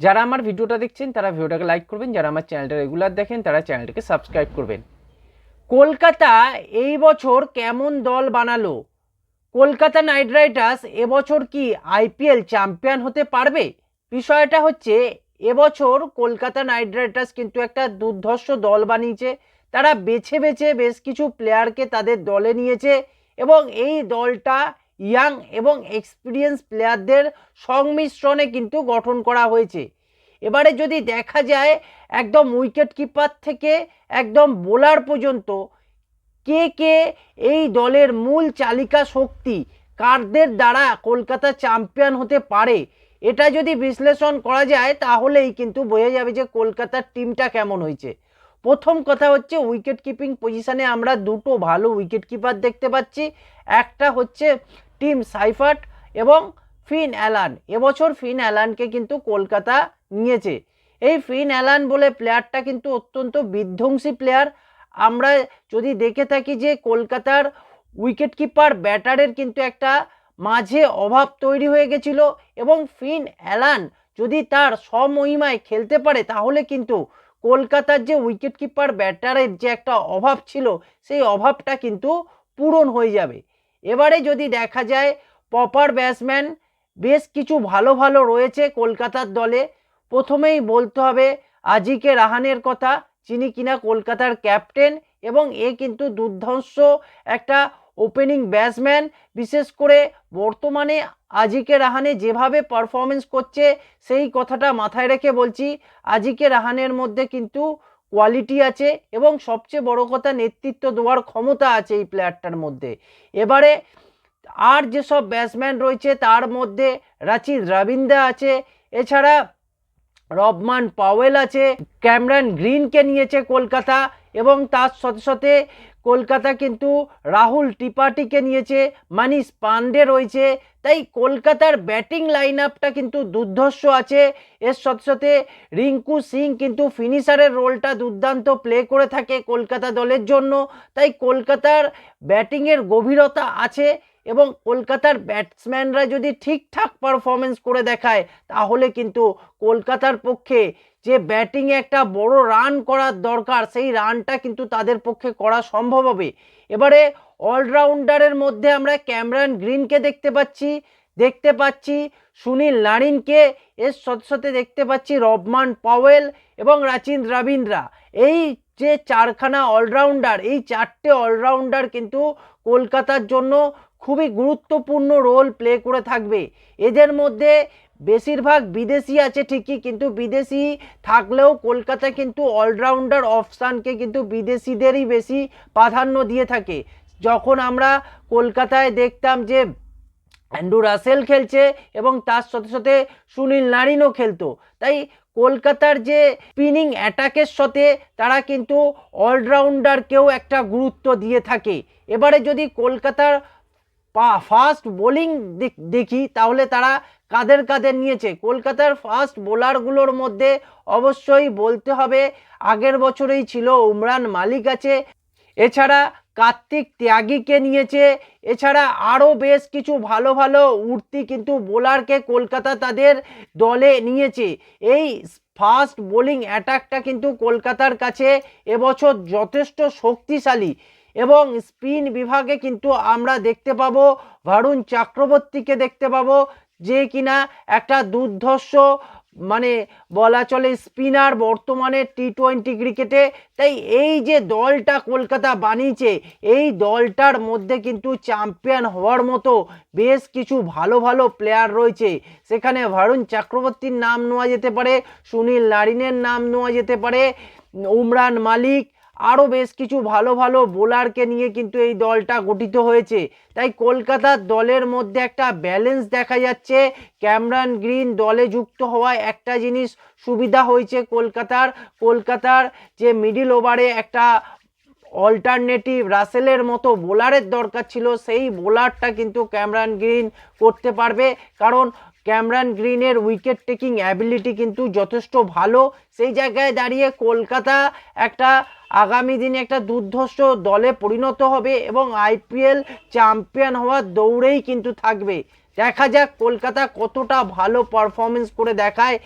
যারা আমার ভিডিওটা দেখছেন, তারা ভিডিওটাকে লাইক করবেন। যারা আমার চ্যানেলটা রেগুলার দেখেন, তারা চ্যানেলটাকে সাবস্ক্রাইব করবেন। কলকাতা এই বছর কেমন দল বানালো? কলকাতা নাইট রাইডার্স এবছর কি আইপিএল চ্যাম্পিয়ন হতে পারবে? বিষয়টা হচ্ছে এবছর কলকাতা নাইট রাইডার্স কিন্তু একটা দুর্ধর্ষ দল বানিয়েছে। তারা বেছে বেছে বেশ কিছু প্লেয়ারকে তাদের দলে নিয়েছে এবং এই দলটা ইয়াং এবং এক্সপিরিয়েন্স প্লেয়ারদের সংমিশ্রণে কিন্তু গঠন করা হয়েছে। এবারে যদি দেখা যায়, একদম উইকেট কিপার থেকে একদম বোলার পর্যন্ত কে কে এই দলের মূল চালিকা শক্তি, কারদের দ্বারা কলকাতা চ্যাম্পিয়ন হতে পারে, এটা যদি বিশ্লেষণ করা যায়, তাহলেই কিন্তু বোঝা যাবে যে কলকাতার টিমটা কেমন হয়েছে। প্রথম কথা হচ্ছে উইকেট কিপিং পজিশনে আমরা দুটো ভালো উইকেট কিপার দেখতে পাচ্ছি। একটা হচ্ছে টিম সাইফার্ট এবং ফিন অ্যালান। এবছর ফিন অ্যালানকে কিন্তু কলকাতা নিয়েছে। এই ফিন অ্যালান বলে প্লেয়ারটা কিন্তু অত্যন্ত বিধ্বংসী প্লেয়ার। আমরা যদি দেখে থাকি যে কলকাতার উইকেট কিপার ব্যাটারের কিন্তু একটা মাঝে অভাব তৈরি হয়ে গেছিল এবং ফিন অ্যালান যদি তার স্বমহিমায় খেলতে পারে, তাহলে কিন্তু কলকাতার যে উইকেট কিপার ব্যাটারের যে একটা অভাব ছিল, সেই অভাবটা কিন্তু পূরণ হয়ে যাবে। এবারে যদি দেখা যায় পপার ব্যাটসম্যান বেশ কিছু ভালো ভালো রয়েছে কলকাতার দলে। প্রথমেই বলতে হবে আজিকে রাহানের কথা, যিনি কিনা কলকাতার ক্যাপ্টেন এবং এ কিন্তু দুর্ধর্ষ একটা ওপেনিং ব্যাটসম্যান বিশেষ করে বর্তমানে আজিকে রাহানে যেভাবে পারফরমেন্স করছে, সেই কথাটা মাথায় রেখে বলছি, আজিকে রাহানের মধ্যে কিন্তু কোয়ালিটি আছে এবং সবচেয়ে বড় কথা নেতৃত্ব দেওয়ার ক্ষমতা আছে এই প্লেয়ারটার মধ্যে। এবারে আর যেসব ব্যাটসম্যান রয়েছে তার মধ্যে রাচিদ রাবিন্দা আছে, এছাড়া রবমান পাওয়েল আছে, ক্যামরান গ্রিনকে নিয়েছে কলকাতা এবং তার সাথে সাথে কলকাতা কিন্তু রাহুল ত্রিপাঠীকে নিয়েছে মানিস পান্ডে রয়েছে তাই কলকাতার ব্যাটিং লাইন আপটা কিন্তু দুর্ধর্ষ আছে। এর সাথে সাথে রিঙ্কু সিং কিন্তু ফিনিশারের রোলটা দুর্দান্ত প্লে করে থাকে কলকাতা দলের জন্য। তাই কলকাতার ব্যাটিংয়ের গভীরতা আছে এবং কলকাতার ব্যাটসম্যানরা যদি ঠিকঠাক পারফরমেন্স করে দেখায়, তাহলে কিন্তু কলকাতার পক্ষে যে ব্যাটিংয়ে একটা বড় রান করার দরকার, সেই রানটা কিন্তু তাদের পক্ষে করা সম্ভব হবে। এবারে অলরাউন্ডারের মধ্যে আমরা ক্যামরান গ্রিনকে দেখতে পাচ্ছি দেখতে পাচ্ছি সুনীল নারিনকে, এর সাথে সাথে দেখতে পাচ্ছি রবমান পাওয়েল এবং রাচিন রবীন্দ্রা। এই যে চারখানা অলরাউন্ডার, এই চারটে অলরাউন্ডার কিন্তু কলকাতার জন্য খুবই গুরুত্বপূর্ণ রোল প্লে করে থাকবে। এদের মধ্যে বেশিরভাগ বিদেশি আছে ঠিকই, কিন্তু বিদেশি থাকলেও কলকাতা কিন্তু অলরাউন্ডার অপশানকে কিন্তু বিদেশিদেরই বেশি প্রাধান্য দিয়ে থাকে। যখন আমরা কলকাতায় দেখতাম যে অ্যান্ড্রু রাসেল খেলছে এবং তার সাথে সাথে সুনীল নারিনও খেলতো, তাই কলকাতার যে স্পিনিং অ্যাটাকের সাথে তারা কিন্তু অলরাউন্ডারকেও একটা গুরুত্ব দিয়ে থাকে। এবারে যদি কলকাতার পা, ফাস্ট বোলিং দেখি তাহলে তারা কাদের কাদের নিয়েছে? কলকাতার ফাস্ট বোলারগুলোর মধ্যে অবশ্যই বলতে হবে, আগের বছরেই ছিল উমরান মালিক আছে এছাড়া কার্তিক ত্যাগীকে নিয়েছে। এছাড়া আরও বেশ কিছু ভালো ভালো উঠতি কিন্তু বোলারকে কলকাতা তাদের দলে নিয়েছে। এই ফাস্ট বোলিং অ্যাটাকটা কিন্তু কলকাতার কাছে এবছর যথেষ্ট শক্তিশালী এবং স্পিন বিভাগে কিন্তু আমরা দেখতে পাবো ভারুণ চক্রবর্তীকে দেখতে পাবো যে কিনা একটা দুর্ধর্ষ মানে বলা চলে স্পিনার বর্তমানে টি টোয়েন্টি ক্রিকেটে। তাই এই যে দলটা কলকাতা বানিয়েছে, এই দলটার মধ্যে কিন্তু চ্যাম্পিয়ন হওয়ার মতো বেশ কিছু ভালো ভালো প্লেয়ার রয়েছে। সেখানে ভারুণ চক্রবর্তীর নাম নেওয়া যেতে পারে, সুনীল নারিনের নাম নেওয়া যেতে পারে, উমরান মালিক আরও বেশ কিছু ভালো ভালো বোলারকে নিয়ে কিন্তু এই দলটা গঠিত হয়েছে। তাই কলকাতার দলের মধ্যে একটা ব্যালেন্স দেখা যাচ্ছে। ক্যামরান গ্রিন দলে যুক্ত হওয়ায় একটা জিনিস সুবিধা হয়েছে কলকাতার। কলকাতার যে মিডিল ওভারে একটা অল্টারনেটিভ রাসেলের মতো বোলারের দরকার ছিল, সেই বোলারটা কিন্তু ক্যামরান গ্রিন করতে পারবে। কারণ ক্যামরান গ্রিনের উইকেট টেকিং অ্যাবিলিটি কিন্তু যথেষ্ট ভালো। সেই জায়গায় দাঁড়িয়ে কলকাতা একটা আগামী দিনে একটা দুর্ধর্ষ দলে পরিণত হবে এবং আইপিএল চ্যাম্পিয়ন হওয়ার দৌড়েই কিন্তু থাকবে। দেখা যাক কলকাতা কতটা ভালো পারফরমেন্স করে দেখায়।